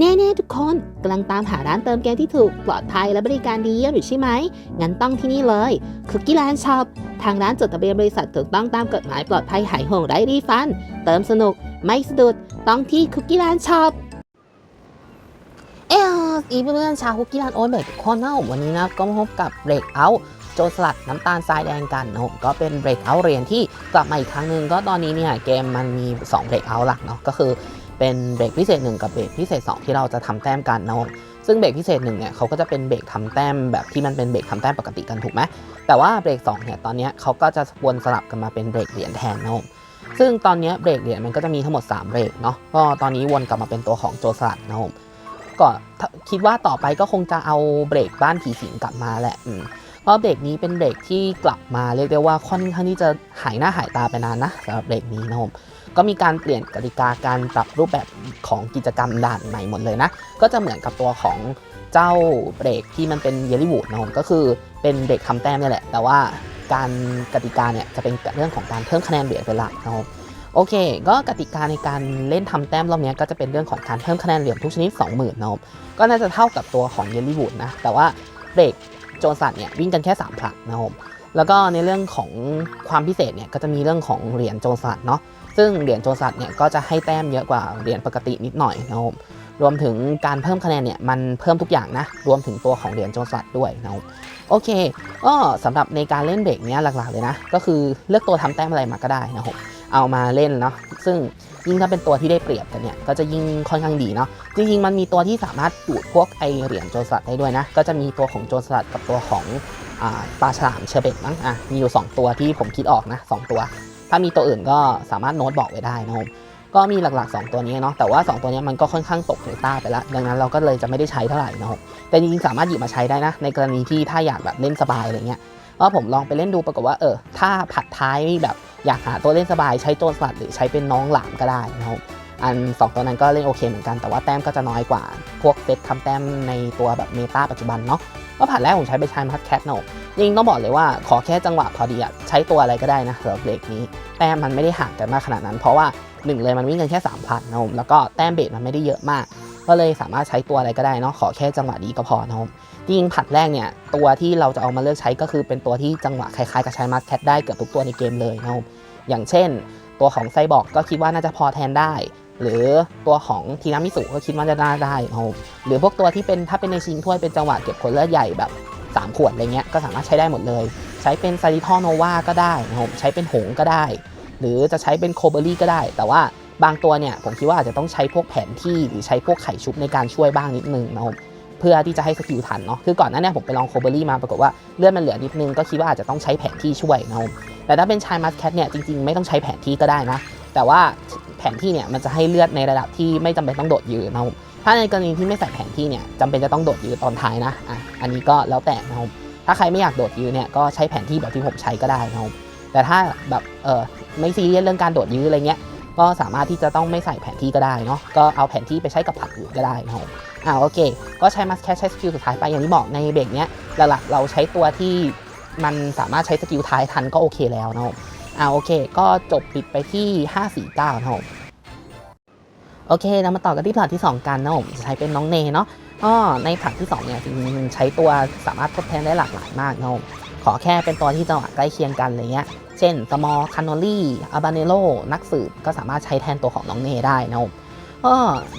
แน่ๆทุกคนกำลังตามหาร้านเติมเกมที่ถูกปลอดภัยและบริการดีเยี่ยมอยู่ใช่ไหม งั้นต้องที่นี่เลยคุกกี้แลนด์ช็อปทางร้านจดทะเบียนบริษัทถูกต้องตามกฎหมายปลอดภัยหายห่วงไร้รีฟัน เติมสนุก ไม่สะดุดต้องที่คุกกี้แลนด์ช็อปเอออีเพื่อนๆชาวคุกกี้แลนโอ๊ตเบรกคนนะผมวันนี้นะก็มาพบกับเบรกเอาโจรสลัดน้ำตาลทรายแดงกันนะก็เป็นเบรกเอาเรียนที่กลับมาอีกครั้งหนึ่งก็ตอนนี้เนี่ยเกมมันมี2เบรกเอาหลักเนาะก็คือ เป็นเบรกพิเศษ 1 กับเบรกพิเศษ 2 ที่เราจะทำแต้มกันนะผมซึ่งเบรกพิเศษ1เนี่ยเขาก็จะเป็นเบรกทำแต้มแบบที่มันเป็นเบรกทำแต้มปกติกันถูกไหมแต่ว่าเบรก2เนี่ยตอนนี้เขาก็จะวนสลับกันมาเป็นเบรกเหรียญแทนนะผมซึ่งตอนนี้เบรกเหรียญมันก็จะมีทั้งหมด 3 เบรกเนาะก็ตอนนี้วนกลับมาเป็นตัวของโจสลัดนะผมก็คิดว่าต่อไปก็คงจะเอาเบรกบ้านผีสิงกลับมาแหละเพราะเบรกนี้เป็นเบรกที่กลับมาเรียกได้ว่าค่อนข้างที่จะหายหน้าหายตาไปนานนะสำหรับเบรกนี้นะผม ก็มีการเปลี่ยนกติกาการปรับรูปแบบของกิจกรรมด่านใหม่หมดเลยนะ ก็จะเหมือนกับตัวของเจ้าเบรกที่มันเป็นเยลลี่วูดนะผมก็คือเป็นเบรกทำแต้มนี่แหละ แต่ว่าการกติกาเนี่ยจะเป็นเรื่องของการเพิ่มคะแนนเหรียญเป็นหลักนะครับโอเค ก็กติกาในการเล่นทำแต้มรอบนี้ก็จะเป็นเรื่องของการเพิ่มคะแนนเหรียญทุกชนิด 20,000นะครับก็น่าจะเท่ากับตัวของเยลลี่วูดนะ แต่ว่าเบรกโจรสัตว์เนี่ยวิ่งกันแค่ 3 ผลัดนะครับแล้วก็ในเรื่องของความพิเศษเนี่ยก็จะมีเรื่องของเหรียญโจรสัตว์เนาะ ซึ่งเหรียญโจรสัตว์เนี่ยก็จะให้แต้มเยอะกว่าเหรียญปกตินิดหน่อยนะครับรวมถึงการเพิ่มคะแนนเนี่ยมันเพิ่มทุกอย่างนะ รวมถึงตัวของเหรียญโจรสัตว์ด้วยนะครับโอเคก็สำหรับในการเล่นเบรกเนี้ยหลักๆเลยนะ ก็คือเลือกตัวทำแต้มอะไรมาก็ได้นะครับเอามาเล่นเนาะซึ่งยิ่งถ้าเป็นตัวที่ได้เปรียบกันเนี่ยก็จะยิ่งค่อนข้างดีเนาะจริงๆมันมีตัวที่สามารถดูดพวกไอเหรียญโจรสลัดได้ด้วยนะ ก็จะมีตัวของโจรสลัดกับตัวของอปลาฉลามเชอร์เบตมั้งอะมีอยู่ 2 ตัวที่ผมคิดออกนะสองตัว ถ้ามีตัวอื่นก็สามารถโน้ตบอกไว้ได้นะครับ ก็มีหลักๆ 2 ตัวนี้เนาะ แต่ว่า 2 ตัวนี้มันก็ค่อนข้างตกเรต้าไปแล้ว ดังนั้นเราก็เลยจะไม่ได้ใช้เท่าไหร่นะครับ แต่จริงๆสามารถหยิบมาใช้ได้นะ ในกรณีที่ถ้าอยากแบบเล่นสบายอะไรเงี้ยเพราะผมลองไปเล่นดูปรากฏว่าเออ ถ้าผัดท้ายแบบอยากหาตัวเล่นสบายใช้โจรสลัดหรือใช้เป็นน้องหลามก็ได้นะครับอัน 2 ตัวนั้นก็เล่นโอเคเหมือนกันแต่ว่าแต้มก็จะน้อยกว่า พวกเซตทำแต้มในตัวแบบเมตาปัจจุบันเนาะก็ผัดแรกผมใช้ไปใช้มัดแคทเนาะ จริงต้องบอกเลยว่าขอแค่จังหวะพอดีอะใช้ตัวอะไรก็ได้นะสำหรับเบรกนี้ แต้มมันไม่ได้ห่างกันมากขนาดนั้น เพราะว่าหนึ่งเลยมันวิ่งกันแค่3พันนะครับแล้วก็แต้มเบรกมันไม่ได้เยอะมาก ก็เลยสามารถใช้ตัวอะไรก็ได้เนาะขอแค่จังหวะดีก็พอนะครับจริงผัดแรกเนี่ยตัวที่เราจะเอามาเลือกใช้ก็คือเป็นตัวที่จังหวะคล้ายๆกับใช้มัสแคทได้เกือบทุกตัวในเกมเลยนะครับอย่างเช่น ตัวของไซบอร์กก็คิดว่าน่าจะพอแทนได้ หรือตัวของทีนามิสุก็คิดว่าจะน่าได้นะครับหรือพวกตัวที่เป็นถ้าเป็นในชิงถ้วยเป็นจังหวะเก็บผลเลือดใหญ่แบบ 3 ขวดอะไรเงี้ยก็สามารถใช้ได้หมดเลย ใช้เป็นซาริทอโนวาก็ได้นะครับใช้เป็นหงก็ได้ หรือจะใช้เป็นโคเบอรี่ก็ได้ แต่ว่าบางตัวเนี่ยผมคิดว่าอาจจะต้องใช้พวกแผนที่หรือใช้พวกไข่ชุบในการช่วยบ้างนิดนึงนะครับเพื่อที่จะให้สกิลทันเนาะคือก่อนหน้านี้ผมไปลองโคเบอรี่มาปรากฏว่าเลือดมันเหลือนิดนึงก็คิดว่าอาจจะต้องใช้แผนที่ช่วยนะครับแต่ถ้าเป็นชายมัสแคทเนี่ยจริงๆไม่ต้องใช้แผนที่ก็ได้นะแต่ว่าแผนที่เนี่ยมันจะให้เลือดในระดับที่ไม่จำเป็นต้องโดดยืนนะครับ ถ้าในกรณีที่ไม่ใส่แผนที่เนี่ยจำเป็นจะต้องโดดยืนตอนท้ายนะอะอันนี้ก็แล้วแต่นะครับถ้าใครไม่อยากโดดยืนเนี่ยก็ใช้แผนที่แบบที่ผมใช้ก็ได้นะครับแต่ถ้าแบบเออไม่ซีเรียสเรื่องการโดดยืนอะไรเงี้ยก็สามารถที่จะต้องไม่ใส่แผนที่ก็ได้เนาะก็เอาแผนที่ไปใช้กับผักอื่นก็ได้นะครับอ่าโอเค ก็ใช้มัสแคชใช้สกิลสุดท้ายไปอย่างที่บอกในเบรกเนี้ยหลักๆเราใช้ตัวที่มันสามารถใช้สกิลท้ายทันก็โอเคแล้วนะครับอ่าโอเค ก็จบปิดไปที่ 549นะครับ โอเค เรามาต่อกันที่ผลัดที่ 2 กันนะผมใช้เป็นน้องเนเนาะก็ในผลัดที่ 2 เนี่ยจริงๆใช้ตัวสามารถทดแทนได้หลากหลายมากนะครับขอแค่เป็นตัวที่จังหวะใกล้เคียงกันอะไรเงี้ย เช่นสมอลคานอลี่อาบาเนโลนักสืบก็สามารถใช้แทนตัวของน้องเนได้นะครับก็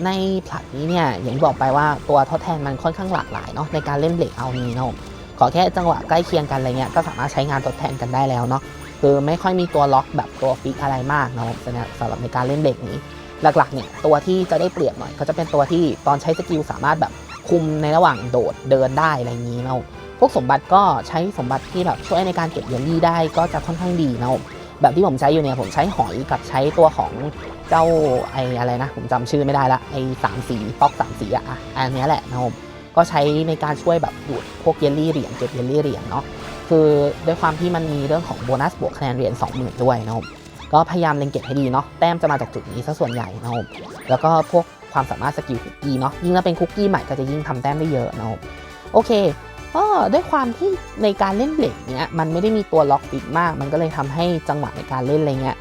ในผลัดนี้เนี่ยอย่างที่บอกไปว่าตัวทดแทนมันค่อนข้างหลากหลายเนาะในการเล่นเบรกเอานี้นะครับขอแค่จังหวะใกล้เคียงกันอะไรเงี้ยก็สามารถใช้งานทดแทนกันได้แล้วเนาะคือไม่ค่อยมีตัวล็อกแบบตัวฟิกอะไรมากนะครับสำหรับในการเล่นเบรกนี้ หลักๆเนี่ยตัวที่จะได้เปรียบหน่อยก็จะเป็นตัวที่ตอนใช้สกิลสามารถแบบคุมในระหว่างโดดเดินได้อะไรอย่างนี้เนาะพวกสมบัติก็ใช้สมบัติที่แบบช่วยในการเก็บเยลลี่ได้ก็จะค่อนข้างดีนะแบบที่ผมใช้อยู่เนี่ยผมใช้หอยกับใช้ตัวของเจ้าไออะไรนะ ผมจำชื่อไม่ได้ละไอสามสีป๊อกสามสีอะอันนี้แหละนะครับก็ใช้ในการช่วยแบบดูดพวกเยลลี่เหรียญเก็บเยลลี่เหรียญเนาะคือด้วยความที่มันมีเรื่องของโบนัสบวกคะแนนเหรียญ20,000 ด้วยนะครับ ก็พยายามเล็งเก็บให้ดีเนาะแต้มจะมาจากจุดนี้ซะส่วนใหญ่นะครับแล้วก็พวกความสามารถสกิลคุกกี้เนาะยิ่งถ้าเป็นคุกกี้ใหม่ก็จะยิ่งทำแต้มได้เยอะนะครับโอเคก็ด้วยความที่ในการเล่นเบรกเนี้ยมันไม่ได้มีตัวล็อกปิดมาก มันก็เลยทำให้จังหวะในการเล่นอะไรเงี้ย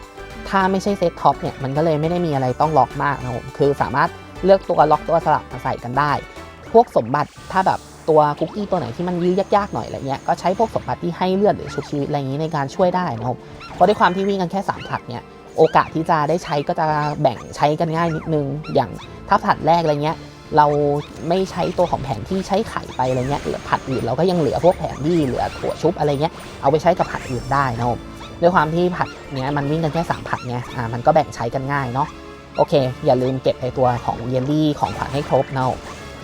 ถ้าไม่ใช่เซตท็อปเนี่ยมันก็เลยไม่ได้มีอะไรต้องล็อกมากนะผมคือสามารถเลือกตัวล็อกตัวสลับมาใส่กันได้ พวกสมบัติถ้าแบบ ตัวคุกกี้ตัวไหนที่มันยื้อยากๆหน่อยอะไรเงี้ยก็ใช้พวกสมบัติที่ให้เลือดหรือชุบชีวิตอะไรอย่างนี้ในการช่วยได้นะครับเพราะด้วยความที่วิ่งกันแค่3ผลัดเนี่ยโอกาสที่จะได้ใช้ก็จะแบ่งใช้กันง่ายนิดนึง อย่างถ้าผัดแรกอะไรเงี้ยเราไม่ใช้ตัวของแผนที่ใช้ไข่ไปอะไรเงี้ยเหลือผัดอื่นเราก็ยังเหลือพวกแผนที่เหลือถั่วชุบอะไรเงี้ยเอาไปใช้กับผัดอื่นได้นะครับด้วยความที่ผัดเนี้ยมันวิ่งกันแค่สามผัดไงอ่ามันก็แบ่งใช้กันง่ายเนาะโอเค อย่าลืมเก็บไอตัวของเยลลี่ของขวัญให้ครบเนาะ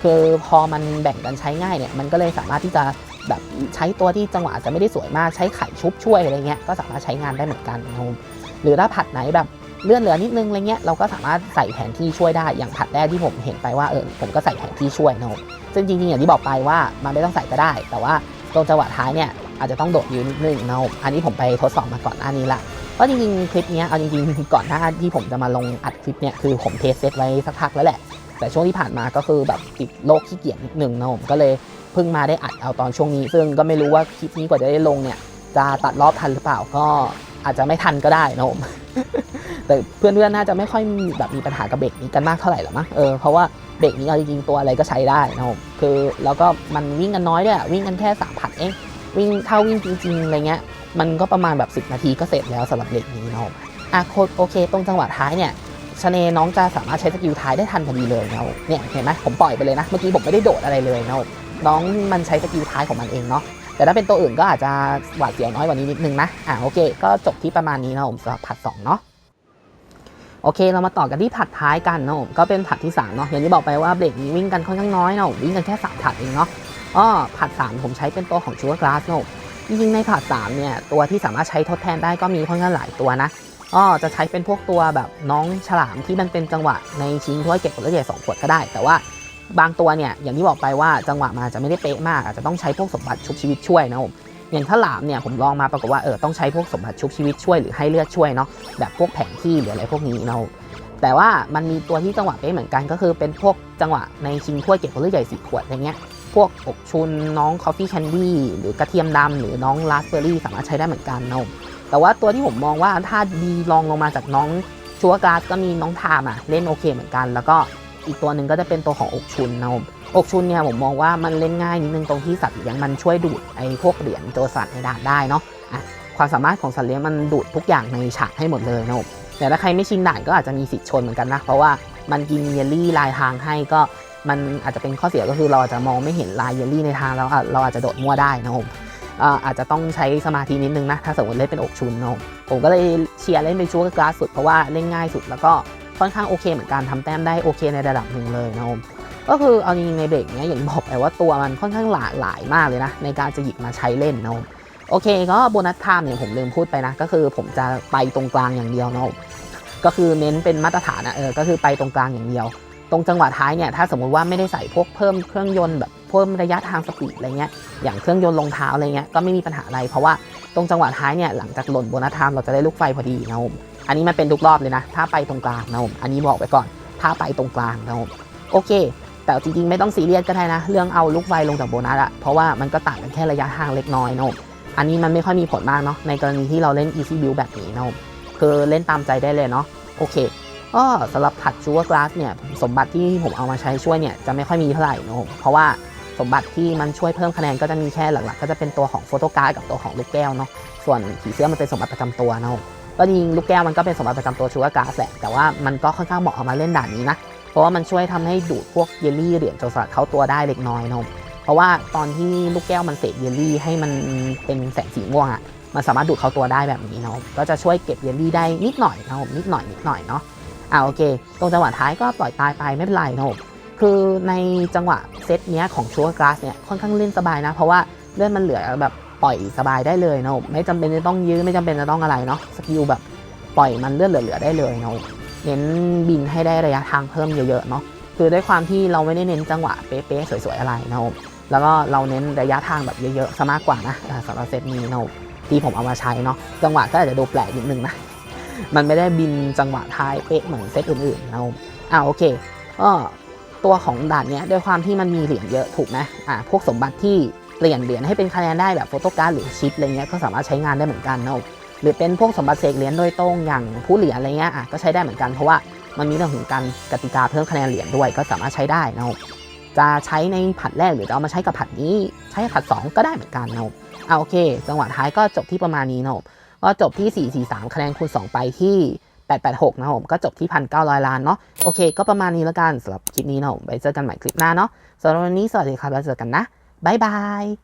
คือพอมันแบ่งกันใช้ง่ายเนี่ยมันก็เลยสามารถที่จะแบบใช้ตัวที่จังหวะอาจจะไม่ได้สวยมากใช้ไข่ชุบช่วยอะไรเงี้ยก็สามารถใช้งานได้เหมือนกันนะครับหรือถ้าผัดไหนแบบเลื่อนเหลือนิดนึงอะไรเงี้ยเราก็สามารถใส่แผนที่ช่วยได้อย่างผัดแรกที่ผมเห็นไปว่าเออผมก็ใส่แผนที่ช่วยนะครับซึ่งจริงๆอย่างที่บอกไปว่ามันไม่ต้องใส่ก็ได้ แต่ว่าตรงจังหวะท้ายเนี่ยอาจจะต้องโดดยืนนิดนึงนะครับอันนี้ผมไปทดสอบมาก่อนหน้านี้ละเพราะจริงๆ คลิปเนี้ยเอาจริงๆ ก่อนหน้าที่ผมจะมาลงอัดคลิปเนี่ยคือผมเทสเซตไว้สักพักแล้วแหละ แต่ช่วงที่ผ่านมาก็คือแบบติดโรคขี้เกียจนิดหนึ่งนะผมก็เลยเพิ่งมาได้อัดเอาตอนช่วงนี้ ซึ่งก็ไม่รู้ว่าคลิปนี้กว่าจะได้ลงเนี่ย จะตัดรอบทันหรือเปล่าก็อาจจะไม่ทันก็ได้นะผมแต่เพื่อนๆน่าจะไม่ค่อยมีแบบมีปัญหากับเบรกนี้กันมากเท่าไหร่หรอกมั้งเออเพราะว่าเบรกนี้เอาจริงๆตัวอะไรก็ใช้ได้นะผมคือแล้วก็มันวิ่งกันน้อยด้วยวิ่งกันแค่สามผัดเองวิ่งเท่าวิ่งจริงๆอะไรเงี้ยมันก็ประมาณแบบ 10 นาทีก็เสร็จแล้วสำหรับเบรกนี้นะผมอะโคโอเค ตรงจังหวะท้ายเนี่ย ชเนน้องจะสามารถใช้สกิลท้ายได้ทันพอดีเลยนะเนี่ยเห็นไหมผมปล่อยไปเลยนะเมื่อกี้ผมไม่ได้โดดอะไรเลยนะน้องมันใช้สกิลท้ายของมันเองเนาะแต่ถ้าเป็นตัวอื่นก็อาจจะหวาดเสียวน้อยกว่านี้นิดนึงนะอ่าโอเค ก็จบที่ประมาณนี้นะผมสำหรับผัด2เนาะโอเค เรามาต่อกันที่ผัดท้ายกันนะผมก็เป็นผัดที่3เนาะอย่างที่บอกไปว่าเบรกนี้วิ่งกันค่อนข้างน้อยนะผมวิ่งกันแค่3ผัดเองเนาะอ้อผัด 3 ผมใช้เป็นตัวของชูการ์กลาสเนาะจริงๆในผัด3เนี่ยตัวที่สามารถใช้ทดแทนได้ก็มีค่อนข้างหลายตัวนะ อ๋อจะใช้เป็นพวกตัวแบบน้องฉลามที่มันเป็นจังหวะในชิงถ้วยเก็บผลใหญ่สองขวดก็ได้ แต่ว่าบางตัวเนี่ยอย่างที่บอกไปว่าจังหวะมันอาจจะไม่ได้เป๊ะมากอาจจะต้องใช้พวกสมบัติชุบชีวิตช่วยนะผมอย่างถ้าหลามเนี่ยผมลองมาปรากฏว่าเออต้องใช้พวกสมบัติชุบชีวิตช่วยหรือให้เลือดช่วยเนาะแบบพวกแผนที่หรืออะไรพวกนี้เนาะแต่ว่ามันมีตัวที่จังหวะเป๊ะเหมือนกันก็คือเป็นพวกจังหวะในชิงถ้วยเก็บผลใหญ่สี่ขวดอะไรเงี้ยพวกอกชุนน้องคอฟฟี่แคนดี้หรือกระเทียมดำหรือน้องราสเบอร์รี่สามารถใช้ได้เหมือนกันเนาะ แต่ว่าตัวที่ผมมองว่าถ้าดีลองลงมาจากน้องชัวกราสก็มีน้องทามอะเล่นโอเคเหมือนกัน แล้วก็อีกตัวหนึ่งก็จะเป็นตัวของอกชุนนะผมอกชุนเนี่ยผมมองว่ามันเล่นง่ายนิดนึงตรงที่สัตว์เลี้ยงมันช่วยดูดไอ้พวกเหรียญโจรสัตว์ในด่านได้เนาะอะความสามารถของสัตว์เลี้ยงมันดูดทุกอย่างในฉากให้หมดเลยนะผมแต่ถ้าใครไม่ชินด่านก็อาจจะมีสิทธิ์ชนเหมือนกันนะเพราะว่ามันกินเยลลี่ลายทางให้ก็มันอาจจะเป็นข้อเสียก็คือเราอาจจะมองไม่เห็นลายเยลลี่ในทางแล้วเราอาจจะโดดมั่วได้นะผม อาจจะต้องใช้สมาธินิดนึงนะ ถ้าสมมติเล่นเป็นอกชุนเนอะผมก็เลยเชียร์เล่นเป็นชูการ์กลาสสุดเพราะว่าเล่นง่ายสุดแล้วก็ค่อนข้างโอเคเหมือนกันทำแต้มได้โอเคในระดับหนึ่งเลยนะผมก็คือเอาจริงในเบรกเนี้ยอย่างบอกไปว่าตัวมันค่อนข้างหลากหลายมากเลยนะ ในการจะหยิบมาใช้เล่นนะผมโอเคก็โบนัสไทม์เนี่ยผมลืมพูดไปนะ ก็คือผมจะไปตรงกลางอย่างเดียวเนาะก็คือเน้นเป็นมาตรฐานนะเออก็คือไปตรงกลางอย่างเดียว ตรงจังหวะท้ายเนี่ยถ้าสมมุติว่าไม่ได้ใส่พวกเพิ่มเครื่องยนต์แบบ พิ่มระยะทางสปีดอะไรเงี้ยอย่างเครื่องยนต์รองเท้าอะไรเงี้ยก็ไม่มีปัญหาอะไร เพราะว่าตรงจังหวะท้ายเนี่ยหลังจากหล่นโบนัสไทม์เราจะได้ลูกไฟพอดีนะผมอันนี้มันเป็นทุกรอบเลยนะ ถ้าไปตรงกลางนะผมอันนี้บอกไปก่อน ถ้าไปตรงกลางนะผมโอเค แต่จริงๆไม่ต้องซีเรียสก็ได้นะ เรื่องเอาลูกไฟลงจากโบนัสอะเพราะว่ามันก็ต่างกันแค่ระยะทางเล็กน้อยนะผมอันนี้มันไม่ค่อยมีผลมากเนาะในกรณีที่เราเล่น easy build แบบนี้นะผมคือเล่นตามใจได้เลยเนาะโอเคก็สำหรับผัดชูการ์กลาสเนี่ยสมบัติที่ผมเอามาใช้ช่วยเนี่ยจะไม่ค่อยมีเท่าไหร่นะผมเพราะว่า สมบัติที่มันช่วยเพิ่มคะแนนก็จะมีแค่หลักๆ ก็จะเป็นตัวของโฟโต้การ์ดกับตัวของลูกแก้วเนาะส่วนผีเสื้อมันเป็นสมบัติประจำตัวเนาะก็จริงลูกแก้วมันก็เป็นสมบัติประจำตัวชูการ์กาสแหละแต่ว่ามันก็ค่อนข้างเหมาะเอามาเล่นด่านนี้นะเพราะว่ามันช่วยทำให้ดูดพวกเยลลี่เหรียญโจรสลัดเข้าตัวได้เล็กน้อยเนาะเพราะว่าตอนที่ลูกแก้วมันเสกเยลลี่ให้มันเป็นแสงสีม่วงอะมันสามารถดูดเข้าตัวได้แบบนี้เนาะก็จะช่วยเก็บเยลลี่ได้นิดหน่อยเนาะนิดหน่อยนิดหน่อยเนาะอ่าโอเคตรงจังหวะท้ายก็ปล่อยตายไปไม่เป็นไรนะผม คือในจังหวะเซตเนี้ยของชัวร์กราสเนี่ยค่อนข้างเล่นสบายนะ เพราะว่าเลื่อนมันเหลือแบบปล่อยสบายได้เลยนะไม่จำเป็นจะต้องยื้อไม่จำเป็นจะต้องอะไรเนาะสกิลแบบปล่อยมันเลื่อนเหลือๆได้เลยเนาะเน้นบินให้ได้ระยะทางเพิ่มเยอะๆเนาะคือด้วยความที่เราไม่ได้เน้นจังหวะเป๊ะๆสวยๆอะไรนะแล้วก็เราเน้นระยะทางแบบเยอะๆซะมากกว่านะสำหรับเซตนี้นะที่ผมเอามาใช้เนาะจังหวะก็อาจจะดูแปลกนิดนึงนะมันไม่ได้บินจังหวะท้ายเป๊ะเหมือนเซตอื่นๆนะอ่าโอเคก็ ตัวของด่านเนี้ยด้วยความที่มันมีเหรียญเยอะถูกไหมอ่าพวกสมบัติที่เปลี่ยนเหรียญให้เป็นคะแนนได้แบบโฟโต้การ์ดหรือชิปอะไรเงี้ยก็สามารถใช้งานได้เหมือนกันนะหรือเป็นพวกสมบัติเสกเหรียญโดยตรงอย่างผู้เหรียญอะไรเงี้ยอะก็ใช้ได้เหมือนกันเพราะว่ามันมีเรื่องของการกติกาเพิ่มคะแนนเหรียญด้วยก็สามารถใช้ได้นะครับจะใช้ในผัดแรกหรือจะเอามาใช้กับผัดนี้ใช้ผัด 2 ก็ได้เหมือนกันนะครับเอาโอเค จังหวะท้ายก็จบที่ประมาณนี้นะครับก็จบที่ 443คะแนนคูณ2ไปที่ 886 นะครับผมก็จบที่ 1,900 ล้านเนาะโอเค ก็ประมาณนี้แล้วกันสำหรับคลิปนี้นะผมไว้เจอกันใหม่คลิปหน้าเนาะสำหรับวันนี้สวัสดีครับแล้วเจอกันนะบ๊ายบาย